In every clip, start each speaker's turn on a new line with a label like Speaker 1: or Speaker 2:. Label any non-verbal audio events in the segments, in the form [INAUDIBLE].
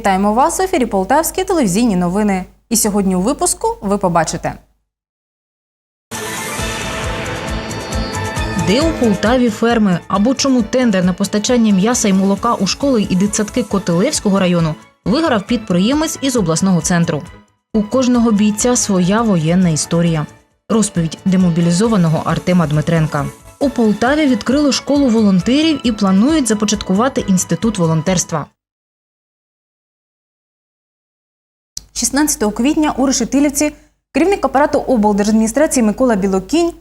Speaker 1: Вітаємо вас в ефірі Полтавські телевізійні новини. І сьогодні у випуску ви побачите. Де у Полтаві ферми або чому тендер на постачання м'яса і молока у школи і дитсадки Котелевського району виграв підприємець із обласного центру. У кожного бійця своя воєнна історія. Розповідь демобілізованого Артема Дмитренка. У Полтаві відкрили школу волонтерів і планують започаткувати інститут волонтерства. 16 квітня у Решетилівці керівник апарату облдержадміністрації Микола Білокінь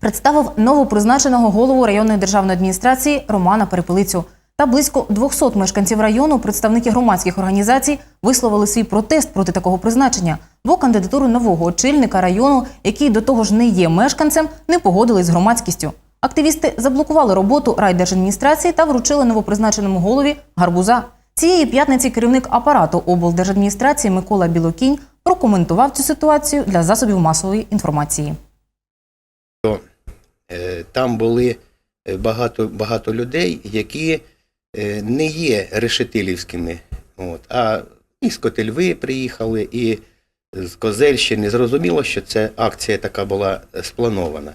Speaker 1: представив новопризначеного голову районної державної адміністрації Романа Перепелицю. Та близько 200 мешканців району, представники громадських організацій, висловили свій протест проти такого призначення, бо кандидатуру нового очільника району, який до того ж не є мешканцем, не погодились з громадськістю. Активісти заблокували роботу райдержадміністрації та вручили новопризначеному голові гарбуза. Цієї п'ятниці керівник апарату облдержадміністрації Микола Білокінь прокоментував цю ситуацію для засобів масової інформації.
Speaker 2: Е, там були е, багато, багато людей, які е, не є решетилівськими. От, а із Котельви приїхали, і з Козельщини. Зрозуміло, що ця акція така була спланована.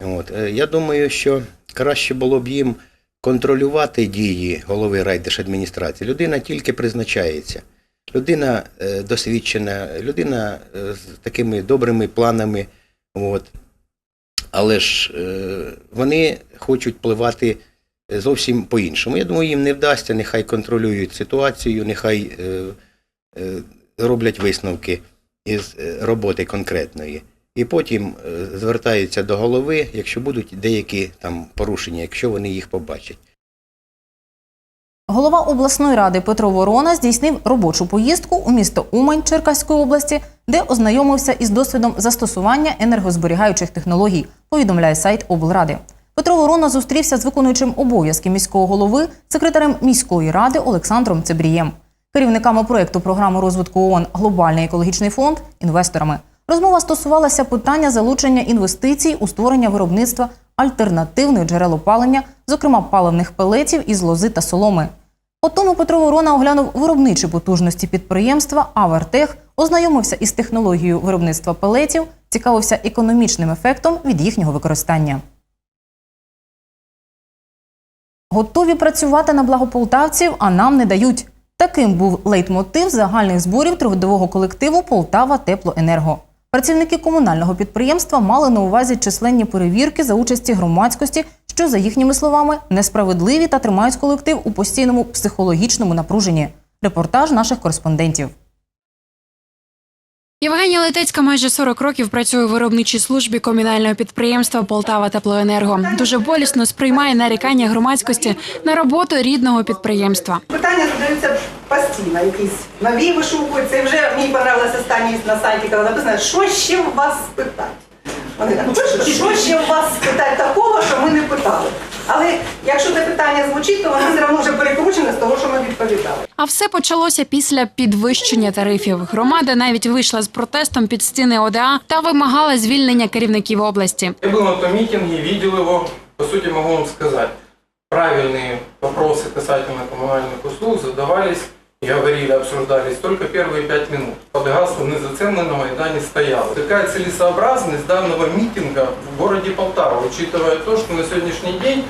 Speaker 2: От, я думаю, що краще було б їм контролювати дії голови райдержадміністрації. Людина тільки призначається. Людина е, досвідчена, людина е, з такими добрими планами. От. Але ж е, вони хочуть впливати зовсім по-іншому. Я думаю, їм не вдасться, нехай контролюють ситуацію, нехай роблять висновки із роботи конкретної. І потім е, звертаються до голови, якщо будуть деякі там порушення, якщо вони їх побачать.
Speaker 1: Голова обласної ради Петро Ворона здійснив робочу поїздку у місто Умань Черкаської області, де ознайомився із досвідом застосування енергозберігаючих технологій, повідомляє сайт облради. Петро Ворона зустрівся з виконуючим обов'язки міського голови, секретарем міської ради Олександром Цебрієм, керівниками проєкту програми розвитку ООН Глобальний екологічний фонд, інвесторами. Розмова стосувалася питання залучення інвестицій у створення виробництва альтернативних джерел опалення, зокрема паливних пелетів із лози та соломи. Потому Петро Ворона оглянув виробничі потужності підприємства Авертех, ознайомився із технологією виробництва пелетів, цікавився економічним ефектом від їхнього використання. Готові працювати на благо полтавців, а нам не дають. Таким був лейтмотив загальних зборів трудового колективу Полтава Теплоенерго. Працівники комунального підприємства мали на увазі численні перевірки за участі громадськості, що, за їхніми словами, несправедливі та тримають колектив у постійному психологічному напруженні. Репортаж наших кореспондентів.
Speaker 3: Євгенія Летецька майже 40 років працює у виробничій службі комунального підприємства Полтава Теплоенерго. Дуже болісно сприймає нарікання громадськості на роботу рідного підприємства.
Speaker 4: Питання задаються постійно, якісь нові вишукуються. І вже мені понравилось останнє на сайті, коли написано, що ще у вас спитати. Вони так, що ще у вас спитати такого, що ми не питали. Але якщо це питання звучить, то воно все одно вже перекручене з того, що ми відповідали.
Speaker 3: А все почалося після підвищення тарифів. Громада навіть вийшла з протестом під стіни ОДА та вимагала звільнення керівників області.
Speaker 5: Я был на том митинге, видел его. По сути, могу вам сказать, правильные вопросы касательно коммунальных услуг задавались и говорили, обсуждались только первые пять минут. Под гаслом «Незацемленного Майдане» не стояла. Какая целесообразность данного митинга в городе Полтава, учитывая то, что на сегодняшний день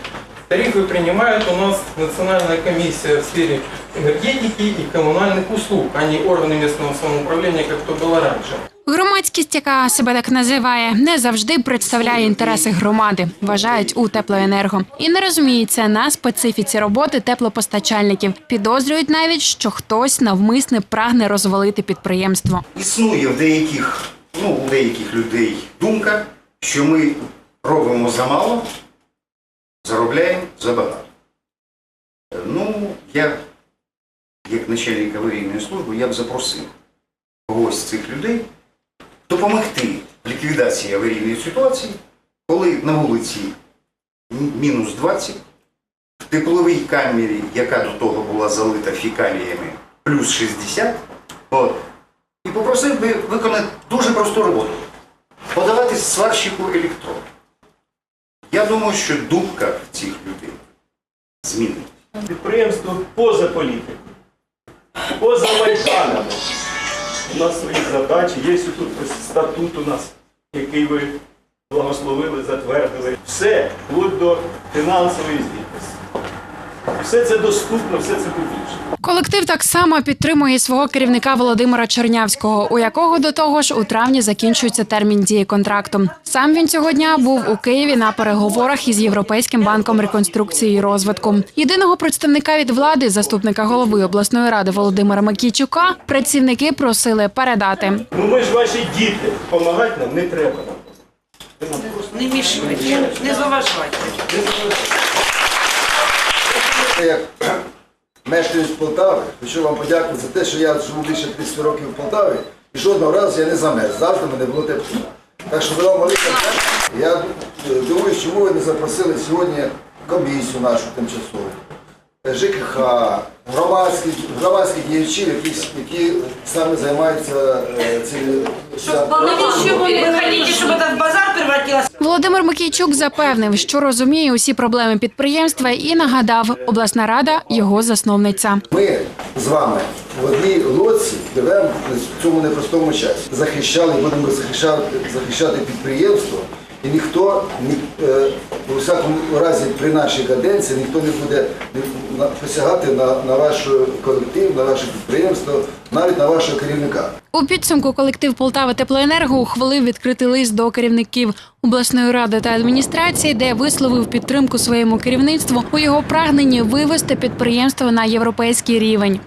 Speaker 5: тарифы принимает у нас Национальная комиссия в сфере энергетики и коммунальных услуг, а не органы местного самоуправления, как то было раньше.
Speaker 3: Громадськість, яка себе так називає, не завжди представляє інтереси громади, вважають у теплоенерго, і не розуміється на специфіці роботи теплопостачальників. Підозрюють навіть, що хтось навмисне прагне розвалити підприємство.
Speaker 6: Існує в деяких, ну, у деяких людей думка, що ми робимо замало, заробляємо забагато. Ну, я, як начальник аварійної служби, я б запросив когось з цих людей допомогти в ліквідації аварійної ситуації, коли на вулиці мінус 20, в тепловій камері, яка до того була залита фікаліями, плюс 60, от, і попросив би виконати дуже просту роботу. Подавати сварщику електрон. Я думаю, що думка цих людей змінить.
Speaker 7: Підприємство поза політикою. поза майданами. У нас свої задачі, є тут статут у нас, який ви благословили, затвердили. Все, будь до фінансової Все це доступно, все це публічно.
Speaker 3: Колектив так само підтримує свого керівника Володимира Чернявського, у якого до того ж у травні закінчується термін дії контракту. Сам він цього дня був у Києві на переговорах із Європейським банком реконструкції і розвитку. Єдиного представника від влади, заступника голови обласної ради Володимира Макійчука, працівники просили передати.
Speaker 7: Ну ми ж ваші діти, допомагати нам не треба
Speaker 8: Не мішайте, не заважайте.
Speaker 9: Я як [CLEARS THROAT] мешканець Полтави, хочу вам подякувати за те, що я живу більше 30 років в Полтаві і жодного разу я не замерз. Завжди мене було тепло. Так що вам велика. Я е, дивуюсь, чому ви не запросили сьогодні комісію нашу тимчасову, ЖКХ, громадських діячів, які, які саме займаються е,
Speaker 8: превратился
Speaker 3: Володимир Макійчук запевнив, що розуміє усі проблеми підприємства і нагадав, обласна рада його засновниця.
Speaker 9: Ми з вами в одній лодці живемо в цьому непростому часі. Захищали, будемо захищати, захищати підприємство, і ніхто ні, е, у всякому разі при нашій каденції ніхто не буде посягати на, на ваш колектив, на ваше підприємство, навіть на вашого керівника.
Speaker 3: У підсумку колектив Полтава Теплоенерго ухвалив відкритий лист до керівників обласної ради та адміністрації, де висловив підтримку своєму керівництву у його прагненні вивести підприємство на європейський рівень.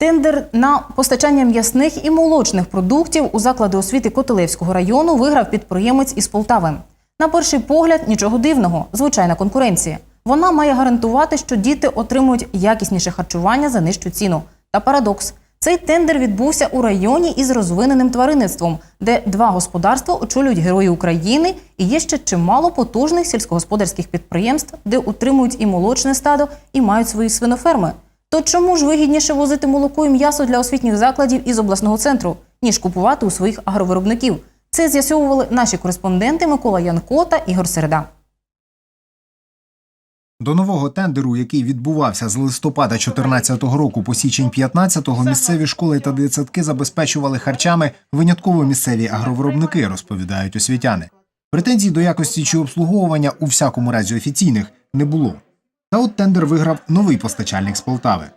Speaker 1: Тендер на постачання м'ясних і молочних продуктів у заклади освіти Котелевського району виграв підприємець із Полтави. На перший погляд нічого дивного, звичайна конкуренція. Вона має гарантувати, що діти отримують якісніше харчування за нижчу ціну. Та парадокс. Цей тендер відбувся у районі із розвиненим тваринництвом, де два господарства очолюють герої України і є ще чимало потужних сільськогосподарських підприємств, де утримують і молочне стадо, і мають свої свиноферми. То чому ж вигідніше возити молоко і м'ясо для освітніх закладів із обласного центру, ніж купувати у своїх агровиробників? Це з'ясовували наші кореспонденти Микола Янко та Ігор Середа.
Speaker 10: До нового тендеру, який відбувався з листопада 2014 року по січень 2015-го, місцеві школи та дитсадки забезпечували харчами винятково місцеві агровиробники, розповідають освітяни. Претензій до якості чи обслуговування у всякому разі офіційних не було. Та от тендер виграв новий постачальник з Полтави.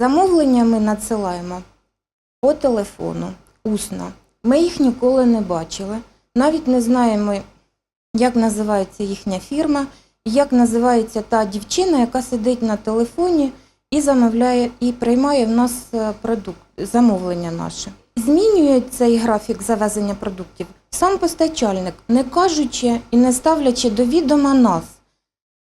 Speaker 11: Замовлення ми надсилаємо по телефону, усно. Ми їх ніколи не бачили. Навіть не знаємо, як називається їхня фірма, як називається та дівчина, яка сидить на телефоні і замовляє і приймає в нас е, продукт, замовлення наше. Змінює цей графік завезення продуктів сам постачальник, не кажучи і не ставлячи до відома нас.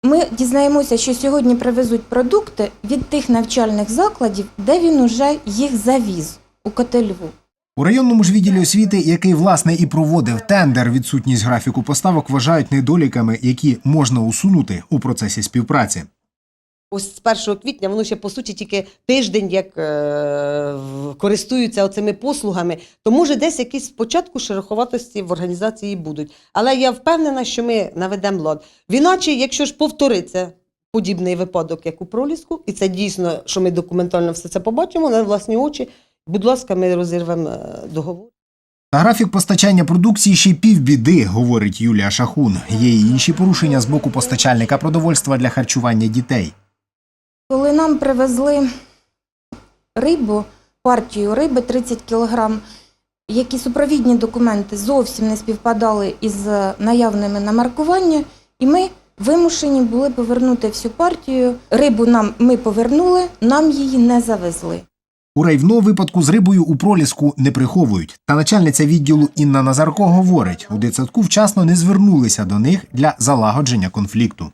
Speaker 11: Ми дізнаємося, що сьогодні привезуть продукти від тих навчальних закладів, де він уже їх завіз у Котельву.
Speaker 10: У районному ж відділі освіти, який власне і проводив тендер, відсутність графіку поставок вважають недоліками, які можна усунути у процесі співпраці.
Speaker 12: Ось з 1 квітня воно ще по суті тільки тиждень, як е, користуються оцими послугами, то може десь якісь спочатку шероховатості в організації будуть. Але я впевнена, що ми наведемо лад. Іначе, якщо ж повториться подібний випадок, як у проліску, і це дійсно, що ми документально все це побачимо на власні очі, будь ласка, ми розірвемо е, договор.
Speaker 10: Та графік постачання продукції ще й півбіди, говорить Юлія Шахун. Є й інші порушення з боку постачальника продовольства для харчування дітей.
Speaker 11: Коли нам привезли рибу, партію риби 30 кг, які супровідні документи зовсім не співпадали із наявними на маркування, і ми вимушені були повернути всю партію. Рибу нам ми повернули, нам її не завезли.
Speaker 10: У райвно випадку з рибою у проліску не приховують. Та начальниця відділу Інна Назарко говорить, у дитсадку вчасно не звернулися до них для залагодження конфлікту.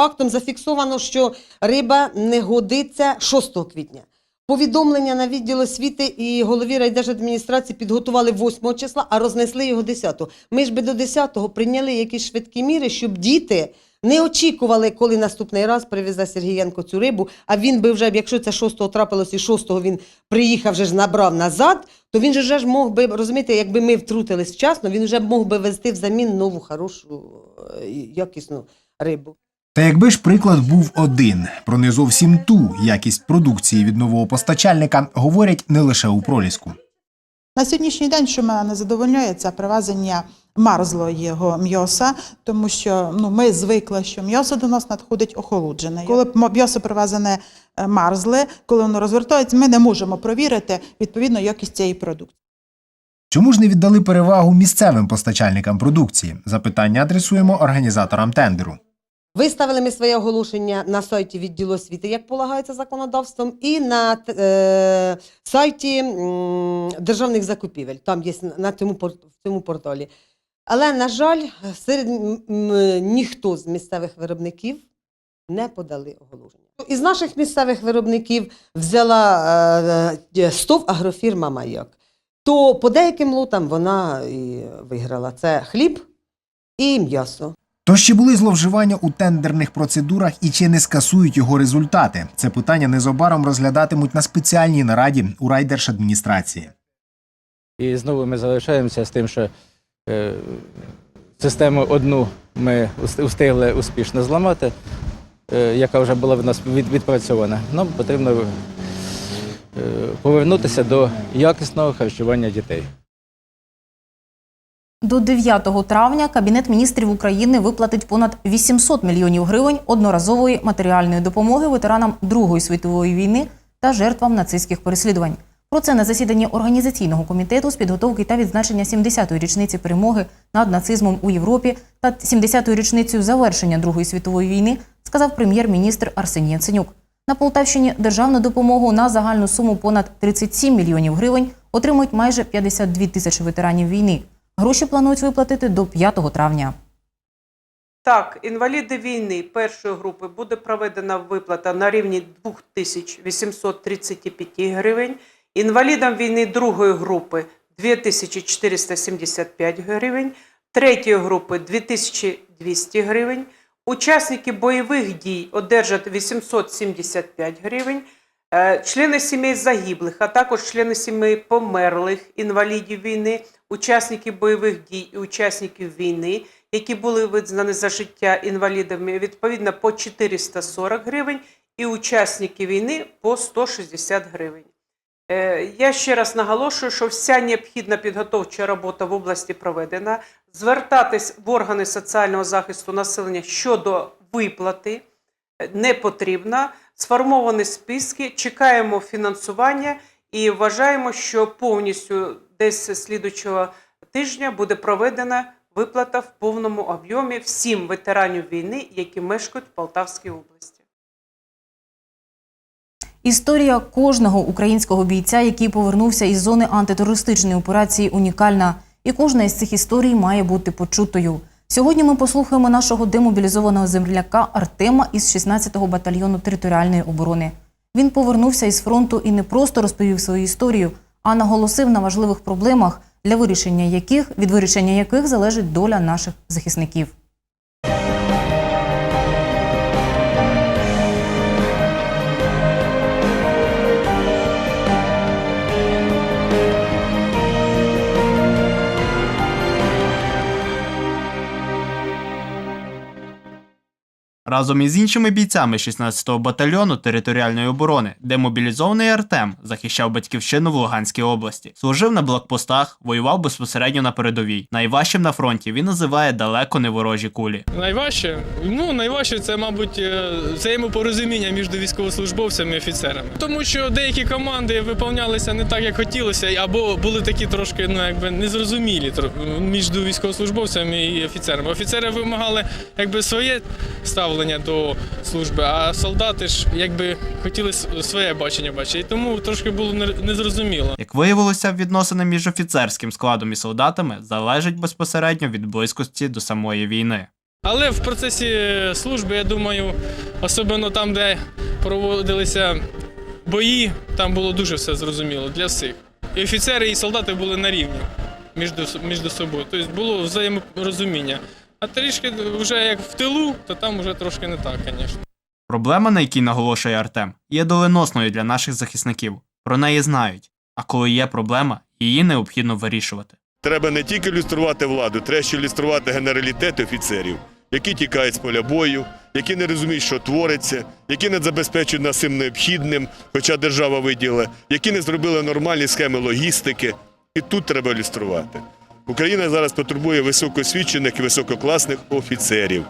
Speaker 12: Актом зафіксовано, що риба не годиться 6 квітня. Повідомлення на відділ освіти і голові райдержадміністрації підготували 8 числа, а рознесли його 10-го. Ми ж би до 10-го прийняли якісь швидкі міри, щоб діти не очікували, коли наступний раз привезе Сергієнко цю рибу. А він би вже, якщо це 6-го трапилось і 6-го він приїхав, вже ж набрав назад, то він же ж мог би, розумієте, якби ми втрутились вчасно, він вже мог би везти взамін нову хорошу, е, якісну рибу.
Speaker 10: Та якби ж приклад був один, про не зовсім ту якість продукції від нового постачальника говорять не лише у проліску.
Speaker 13: На сьогоднішній день, що мене не задовольняє, це привезення марзлого м'яса, тому що ну, ми звикли, що м'ясо до нас надходить охолоджене. Коли м'ясо привезене е, марзле, коли воно розвертається, ми не можемо провірити відповідно якість цієї продукції.
Speaker 10: Чому ж не віддали перевагу місцевим постачальникам продукції? Запитання адресуємо організаторам тендеру.
Speaker 12: Виставили ми своє оголошення на сайті відділу освіти, як полагається законодавством, і на е, сайті м, державних закупівель. Там є на цьому, в цьому порталі. Але, на жаль, серед ніхто з місцевих виробників не подали оголошення. Із наших місцевих виробників взяла е, е, СТОВ агрофірма Маяк. То по деяким лотам вона і виграла. Це хліб і м'ясо.
Speaker 10: Тож чи були зловживання у тендерних процедурах і чи не скасують його результати? Це питання незабаром розглядатимуть на спеціальній нараді у райдержадміністрації.
Speaker 14: І знову ми залишаємося з тим, що е, систему одну ми устигли успішно зламати, е, яка вже була в нас від, відпрацьована. Нам потрібно е, повернутися до якісного харчування дітей.
Speaker 1: До 9 травня Кабінет міністрів України виплатить понад 800 мільйонів гривень одноразової матеріальної допомоги ветеранам Другої світової війни та жертвам нацистських переслідувань. Про це на засіданні організаційного комітету з підготовки та відзначення 70-ї річниці перемоги над нацизмом у Європі та 70-ї річницею завершення Другої світової війни сказав прем'єр-міністр Арсеній Яценюк. На Полтавщині державну допомогу на загальну суму понад 37 мільйонів гривень отримують майже 52 тисячі ветеранів війни. Гроші планують виплатити до 5 травня.
Speaker 15: Так, інваліди війни першої групи буде проведена виплата на рівні 2835 гривень. Інвалідам війни другої групи 2475 гривень, третьої групи 2200 гривень. Учасники бойових дій одержать 875 гривень. Е, Члени сімей загиблих, а також члени сімей померлих інвалідів війни, учасники бойових дій і учасників війни, які були визнані за життя інвалідами, відповідно по 440 гривень, і учасники війни по 160 гривень. Е, Я ще раз наголошую, що вся необхідна підготовча робота в області проведена. Звертатись в органи соціального захисту населення щодо виплати не потрібно. Сформовані списки, чекаємо фінансування і вважаємо, що повністю десь слідучого тижня буде проведена виплата в повному об'ємі всім ветеранів війни, які мешкають в Полтавській області.
Speaker 1: Історія кожного українського бійця, який повернувся із зони антитерористичної операції, унікальна, і кожна із цих історій має бути почутою. Сьогодні ми послухаємо нашого демобілізованого земляка Артема із 16-го батальйону територіальної оборони. Він повернувся із фронту і не просто розповів свою історію, а наголосив на важливих проблемах, для вирішення яких від вирішення яких залежить доля наших захисників.
Speaker 16: Разом із іншими бійцями 16-го батальйону територіальної оборони, демобілізований Артем захищав батьківщину в Луганській області, служив на блокпостах, воював безпосередньо на передовій. Найважчим на фронті він називає далеко не ворожі кулі.
Speaker 17: Найважче? Ну, найважче це, мабуть, е, взаємопорозуміння між військовослужбовцями і офіцерами. Тому що деякі команди виповнялися не так, як хотілося, або були такі трошки ну, якби незрозумілі між військовослужбовцями і офіцерами. Офіцери вимагали якби своє ставлення до служби, а солдати ж якби хотіли своє бачення бачити. І тому трошки було не- незрозуміло.
Speaker 16: Як виявилося, відносини між офіцерським складом і солдатами залежать безпосередньо від близькості до самої війни.
Speaker 17: Але в процесі служби, я думаю, особливо там, де проводилися бої, там було дуже все зрозуміло для всіх. І офіцери, і солдати були на рівні між, між собою. Тобто було взаєморозуміння. А трішки вже як в тилу, то там вже трошки не так, звісно.
Speaker 16: Проблема, на якій наголошує Артем, є доленосною для наших захисників. Про неї знають. А коли є проблема, її необхідно вирішувати.
Speaker 18: Треба не тільки люструвати владу, треба ще люструвати генералітет офіцерів. які тікають з поля бою, які не розуміють, що твориться, які не забезпечують нас цим необхідним, хоча держава виділила, які не зробили нормальні схеми логістики. І тут треба ілюструвати. Україна зараз потребує високосвідчених і висококласних офіцерів.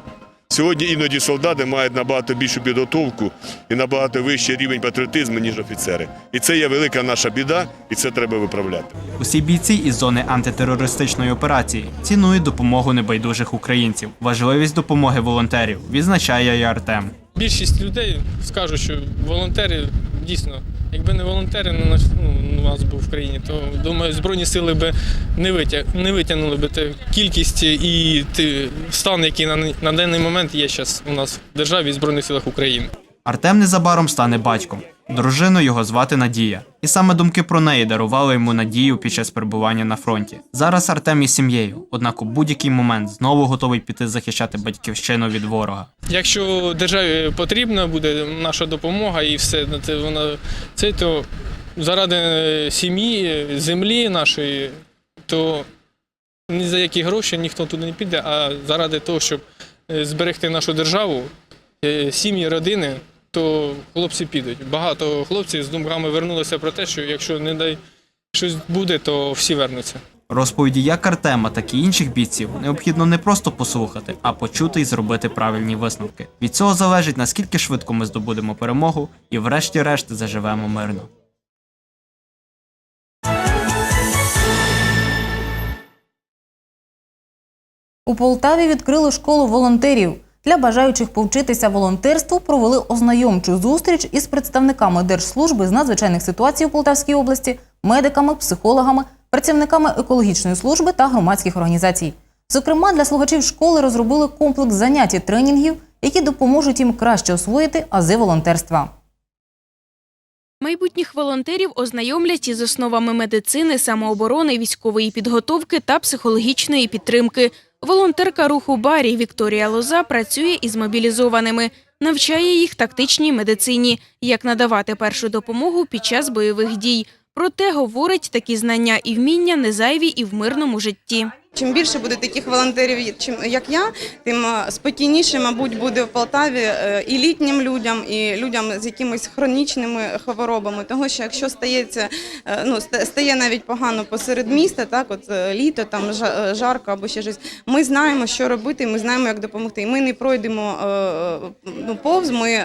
Speaker 18: Сьогодні іноді солдати мають набагато більшу підготовку і набагато вищий рівень патріотизму, ніж офіцери. І це є велика наша біда, і це треба виправляти.
Speaker 16: Усі бійці із зони антитерористичної операції цінують допомогу небайдужих українців, важливість допомоги волонтерів, відзначає і Артем.
Speaker 17: Більшість людей скажуть, що волонтери дійсно, якби не волонтери на нас, ну, у нас був в країні, то думаю, збройні сили би не витяг, не витягнули би те кількість і ти стан, який на, на даний момент є зараз у нас в державі і збройних силах України.
Speaker 16: Артем незабаром стане батьком. Дружину його звати Надія. І саме думки про неї дарували йому надію під час перебування на фронті. Зараз Артем із сім'єю, однак у будь-який момент знову готовий піти захищати батьківщину від ворога.
Speaker 17: Якщо державі потрібна буде наша допомога і все, це вона це то заради сім'ї, землі нашої, то ні за які гроші ніхто туди не піде, а заради того, щоб е, зберегти нашу державу, е, сім'ї, родини, то хлопці підуть. Багато хлопців з думками вернулися про те, що якщо не дай щось буде, то всі вернуться.
Speaker 16: Розповіді як Артема, так і інших бійців необхідно не просто послухати, а почути і зробити правильні висновки. Від цього залежить наскільки швидко ми здобудемо перемогу і, врешті-решт, заживемо мирно.
Speaker 1: У Полтаві відкрили школу волонтерів. Для бажаючих повчитися волонтерству провели ознайомчу зустріч із представниками Держслужби з надзвичайних ситуацій у Полтавській області, медиками, психологами, працівниками екологічної служби та громадських організацій. Зокрема, для слухачів школи розробили комплекс занять і тренінгів, які допоможуть їм краще освоїти ази волонтерства.
Speaker 19: Майбутніх волонтерів ознайомлять із основами медицини, самооборони, військової підготовки та психологічної підтримки. Волонтерка руху Барі Вікторія Лоза працює із мобілізованими, навчає їх тактичній медицині, як надавати першу допомогу під час бойових дій. Проте говорить, такі знання і вміння не зайві і в мирному житті.
Speaker 7: Чим більше буде таких волонтерів, чим як я, тим е, спокійніше, мабуть, буде в Полтаві е, і літнім людям, і людям з якимись хронічними хворобами. Тому що якщо стається, е, ну стає навіть погано посеред міста, так от літо, там жарко або ще щось. Ми знаємо, що робити, ми знаємо, як допомогти. Ми не пройдемо ну, повз, ми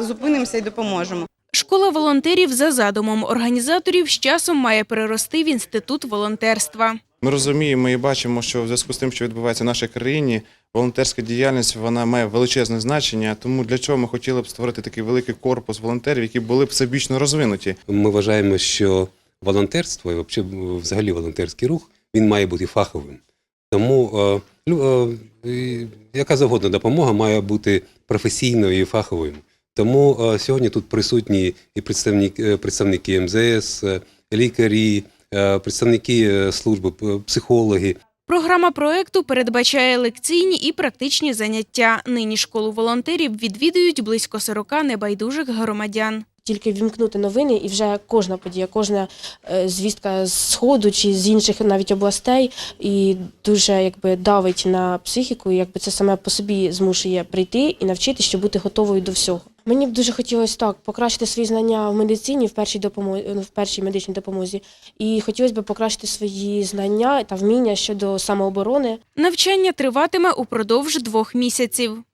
Speaker 7: зупинимося і допоможемо.
Speaker 19: Школа волонтерів за задумом організаторів з часом має перерости в інститут волонтерства.
Speaker 20: Ми розуміємо і бачимо, що в зв'язку з тим, що відбувається в нашій країні, волонтерська діяльність вона має величезне значення. Тому для чого ми хотіли б створити такий великий корпус волонтерів, які були б всебічно розвинуті.
Speaker 21: Ми вважаємо, що волонтерство і взагалі- волонтерський рух він має бути фаховим. Тому е, е, яка завгодна допомога має бути професійною і фаховою. Тому е, сьогодні тут присутні і представники, е, представники МЗС, е, лікарі, представники е, служби, психологи.
Speaker 19: Програма проекту передбачає лекційні і практичні заняття. Нині школу волонтерів відвідують близько 40 небайдужих громадян.
Speaker 22: Тільки вімкнути новини, і вже кожна подія, кожна е, звістка з сходу чи з інших навіть областей, і дуже якби давить на психіку, і якби це саме по собі змушує прийти і навчитися, щоб бути готовою до всього. Мені б дуже хотілося так покращити свої знання в медицині, в першій допомозі, в першій медичній допомозі, і хотілося б покращити свої знання та вміння щодо самооборони.
Speaker 19: Навчання триватиме упродовж двох місяців.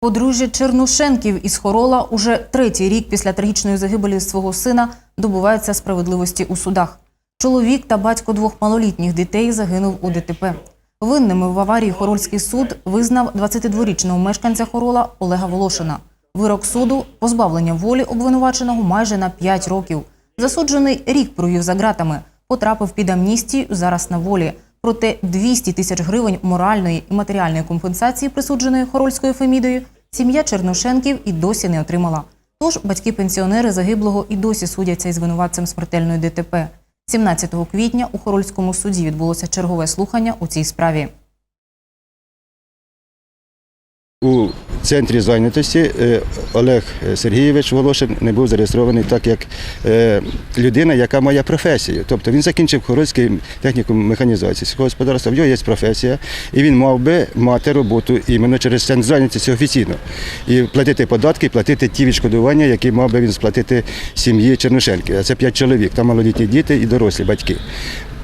Speaker 1: Подружжя Чернушенків із Хорола уже третій рік після трагічної загибелі свого сина добувається справедливості у судах. Чоловік та батько двох малолітніх дітей загинув у ДТП. Винними в аварії Хорольський суд визнав 22-річного мешканця Хорола Олега Волошина. Вирок суду позбавлення волі обвинуваченого майже на 5 років. Засуджений рік провів за ґратами, потрапив під амністію зараз на волі. Проте 200 тисяч гривень моральної і матеріальної компенсації, присудженої Хорольською Фемідою, сім'я Чернушенків і досі не отримала. Тож батьки-пенсіонери загиблого і досі судяться із винуватцем смертельної ДТП. 17 квітня у Хорольському суді відбулося чергове слухання у цій справі.
Speaker 23: У центрі зайнятості е, Олег Сергійович Волошин не був зареєстрований так, як е, людина, яка має професію. Тобто він закінчив Хорольський технікум механізації сільського господарства, в нього є професія, і він мав би мати роботу іменно через центр зайнятості офіційно. І платити податки, платити ті відшкодування, які мав би він сплатити сім'ї Чернишенки. А це п'ять чоловік, там малолітні діти і дорослі батьки.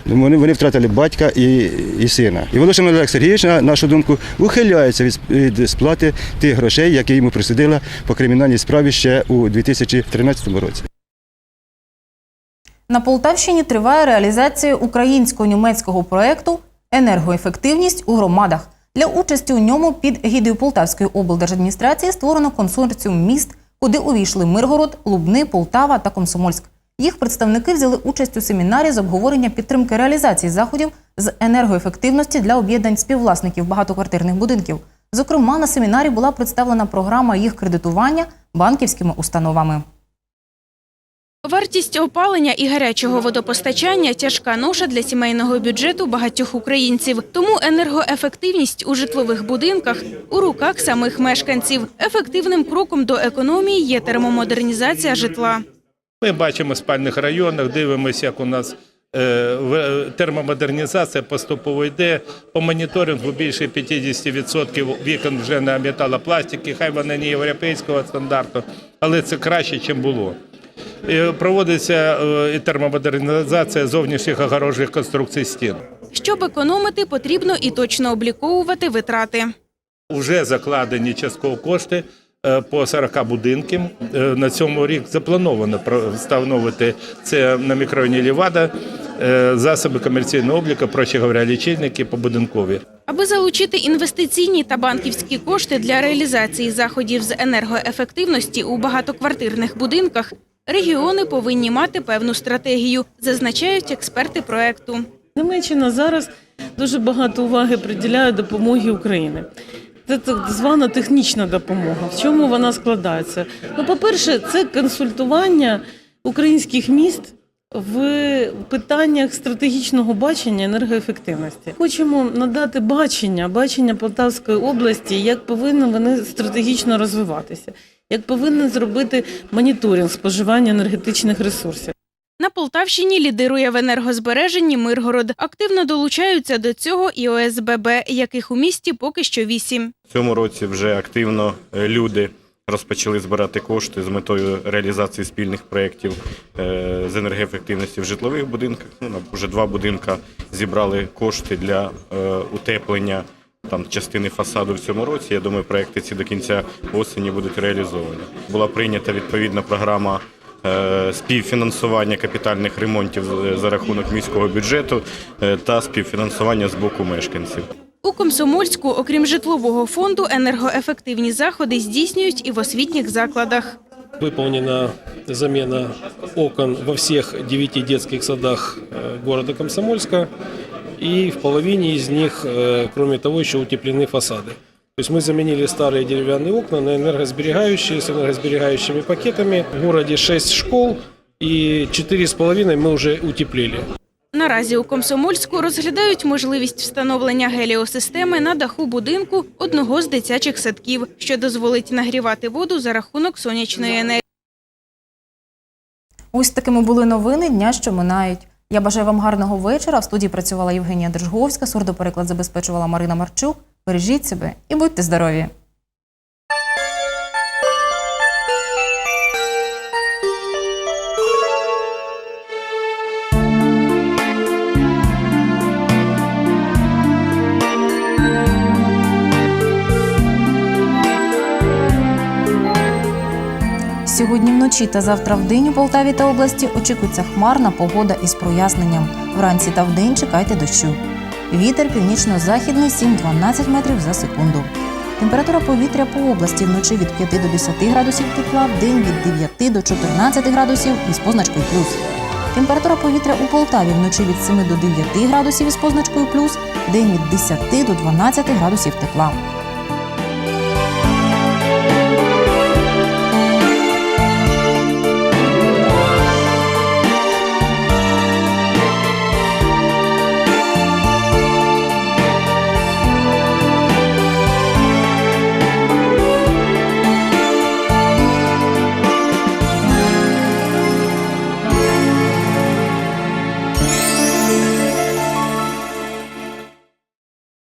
Speaker 23: Вони, вони втратили батька і, і сина. І Волошин Олег Сергійович, на нашу думку, ухиляється від, від сплати тих грошей, які йому присудила по кримінальній справі ще у 2013 році.
Speaker 1: На Полтавщині триває реалізація українсько-німецького проєкту Енергоефективність у громадах. Для участі у ньому під гідою Полтавської облдержадміністрації створено консорціум міст, куди увійшли Миргород, Лубни, Полтава та Комсомольськ. Їх представники взяли участь у семінарі з обговорення підтримки реалізації заходів з енергоефективності для об'єднань співвласників багатоквартирних будинків. Зокрема, на семінарі була представлена програма їх кредитування банківськими установами.
Speaker 19: Вартість опалення і гарячого водопостачання тяжка ноша для сімейного бюджету багатьох українців. Тому енергоефективність у житлових будинках у руках самих мешканців. Ефективним кроком до економії є термомодернізація житла.
Speaker 24: Ми бачимо в спальних районах, дивимося, як у нас е, в- термомодернізація поступово йде. По моніторингу більше 50% вікон вже на металопластики, хай вони не європейського стандарту, але це краще, ніж було. Е, Проводиться е, і термомодернізація зовнішніх огорожих конструкцій стін.
Speaker 19: Щоб економити, потрібно і точно обліковувати витрати.
Speaker 24: Уже закладені частково кошти е, по 40 будинків. Е, На цьому рік заплановано про- встановити це на мікрорайоні Лівада, е, засоби комерційного обліку, проще говоря, лічильники побудинкові.
Speaker 19: Аби залучити інвестиційні та банківські кошти для реалізації заходів з енергоефективності у багатоквартирних будинках, регіони повинні мати певну стратегію, зазначають експерти проекту.
Speaker 25: Німеччина зараз дуже багато уваги приділяє допомогі Україні. Це так звана технічна допомога. В чому вона складається? Ну, по-перше, це консультування українських міст в питаннях стратегічного бачення енергоефективності. Хочемо надати бачення, бачення Полтавської області, як повинні вони стратегічно розвиватися, як повинні зробити моніторинг споживання енергетичних ресурсів.
Speaker 19: На Полтавщині лідирує в енергозбереженні Миргород. Активно долучаються до цього і ОСББ, яких у місті поки що вісім.
Speaker 26: В цьому році вже активно е, люди розпочали збирати кошти з метою реалізації спільних проєктів е, з енергоефективності в житлових будинках. Ну, вже два будинка зібрали кошти для е, утеплення там частини фасаду в цьому році. Я думаю, проекти ці до кінця осені будуть реалізовані. Була прийнята відповідна програма. е, Співфінансування капітальних ремонтів е, за рахунок міського бюджету е, та співфінансування з боку мешканців.
Speaker 19: У Комсомольську, окрім житлового фонду, енергоефективні заходи здійснюють і в освітніх закладах.
Speaker 27: Выполнена замена окон во всех девяти детских садах э, города Комсомольска. И в половине из них, э, кроме того, еще утеплены фасады. То есть мы заменили старые деревянные окна на энергосберегающие с энергосберегающими пакетами. В городе 6 школ и 4,5 мы уже утеплили.
Speaker 19: Наразі у Комсомольську розглядають можливість встановлення геліосистеми на даху будинку одного з дитячих садків, що дозволить нагрівати воду за рахунок сонячної енергії.
Speaker 1: Ось такими були новини дня, що минають. Я бажаю вам гарного вечора. В студії працювала Євгенія Держговська, сурдопереклад забезпечувала Марина Марчук. Бережіть себе і будьте здорові! Сьогодні вночі та завтра вдень у Полтаві та області очікується хмарна погода із проясненням. Вранці та вдень чекайте дощу. Вітер північно-західний 7-12 метрів за секунду. Температура повітря по області вночі від 5 до 10 градусів тепла, вдень від 9 до 14 градусів із позначкою плюс. Температура повітря у Полтаві вночі від 7 до 9 градусів із позначкою плюс, День від 10 до 12 градусів тепла.